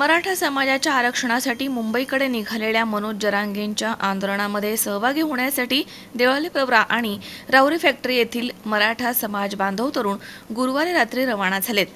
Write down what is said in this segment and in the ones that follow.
मराठा समाजाच्या आरक्षणासाठी मुंबईकडे निघालेल्या मनोज जरांगेंच्या आंदोलनामध्ये सहभागी होण्यासाठी देवाली प्रवरा आणि राऊरी फॅक्टरी येथील मराठा समाज बांधव तरुण गुरुवारी रात्री रवाना झालेत.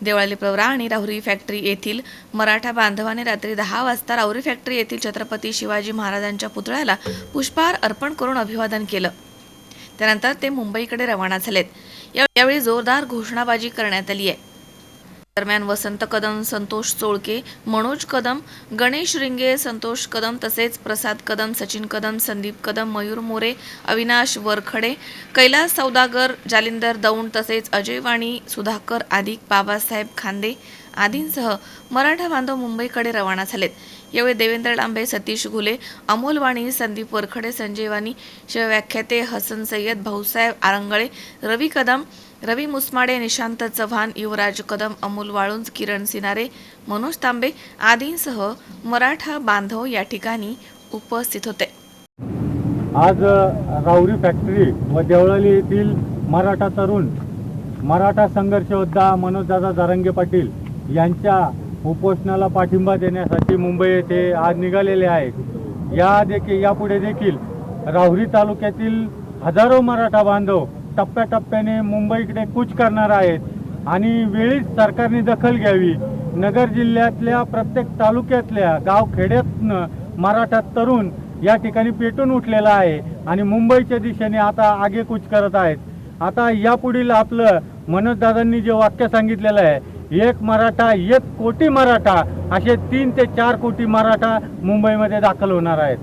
देवळाली प्रवरा आणि राहुरी फॅक्टरी येथील मराठा बांधवाने रात्री दहा वाजता राहुरी फॅक्टरी येथील छत्रपती शिवाजी महाराजांच्या पुतळ्याला पुष्पहार अर्पण करून अभिवादन केलं. त्यानंतर ते मुंबईकडे रवाना झालेत. या- यावेळी जोरदार घोषणाबाजी करण्यात आली आहे. दरम्यान वसंत कदम संतोष चोळके मनोज कदम गणेश रिंगे संतोष कदम तसेच प्रसाद कदम सचिन कदम संदीप कदम मयूर मोरे अविनाश वरखडे कैलास सौदागर जालिंदर दौंड तसेच अजय वाणी सुधाकर आदिक बाबासाहेब खांदे आदींसह मराठा बांधव मुंबईकडे रवाना झालेत. यावेळी देवेंद्र डांबे सतीश घुले अमोल वाणी संदीप वरखडे संजय वाणी शिवव्याख्याते हसन सय्यद भाऊसाहेब आरंगळे रवी कदम रवी मुसमाडे निशांत चव्हाण युवराज कदम अमोल वाळुंज किरण सिनारे मनोज तांबे आदींसह मराठा बांधव या ठिकाणी उपस्थित होते. आज राऊरी फॅक्टरी व देवळाली येथील मराठा तरुण मराठा संघर्ष योद्धा मनोजदादा जारंगे पाटील यांच्या उपोषणाला पाठिंबा देण्यासाठी मुंबई येथे आज निघालेले आहेत. या देखील यापुढे देखील राहुरी तालुक्यातील हजारो मराठा बांधव टप्प्याटप्प्याने मुंबईकडे कूच करणार आहेत. आणि वेळीच सरकारने दखल घ्यावी. नगर जिल्ह्यातल्या प्रत्येक तालुक्यातल्या गावखेड्यात मराठा तरुण या ठिकाणी पेटून उठलेला आहे आणि मुंबईच्या दिशेने आता आगेकूच करत आहेत. आता यापुढील आपलं मनोजदादांनी जे वाक्य सांगितलेलं आहे एक मराठा एक कोटी मराठा असे तीन ते चार कोटी मराठा मुंबईमध्ये दाखल होणार आहेत.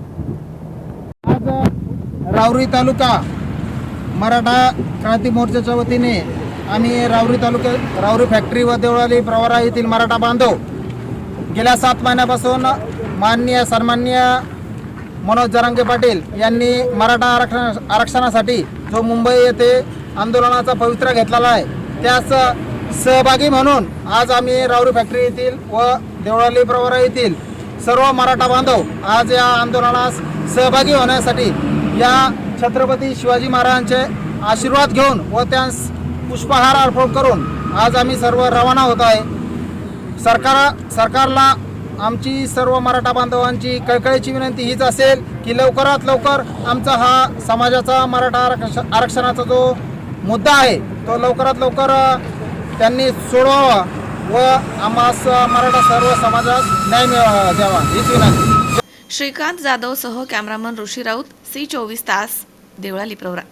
आज रावरी तालुका मराठा क्रांती मोर्चाच्या वतीने आम्ही रावरी तालुक्या रावरी फॅक्टरी व देवळाली प्रवारा येथील मराठा बांधव गेल्या सात महिन्यापासून माननीय सन्माननीय मनोज जरांगे पाटील यांनी मराठा आरक्षण आरक्षणासाठी जो मुंबई येथे आंदोलनाचा पवित्रा घेतलेला आहे त्यास सहभागी म्हणून आज आम्ही रावरी फॅक्टरी येथील व देवळाली प्रवरा येथील सर्व मराठा बांधव आज या आंदोलनास सहभागी होण्यासाठी या छत्रपती शिवाजी महाराजांचे आशीर्वाद घेऊन व त्यांस पुष्पहार अर्पण करून आज आम्ही सर्व रवाना होत आहे. सरकार सरकारला आमची सर्व मराठा बांधवांची कळकळीची विनंती हीच असेल की लवकरात लवकर आमचा हा समाजाचा मराठा आरक्षण आरक्षणाचा जो मुद्दा आहे तो लवकरात लवकर त्यांनी सोडवावा व आम्हास मराठा सर्व समाजास न्याय मिळावा द्यावा हीच विनंती. श्रीकांत जाधव सह कॅमेरामन ऋषी राऊत सी चोवीस तास. देवळाली प्रवरा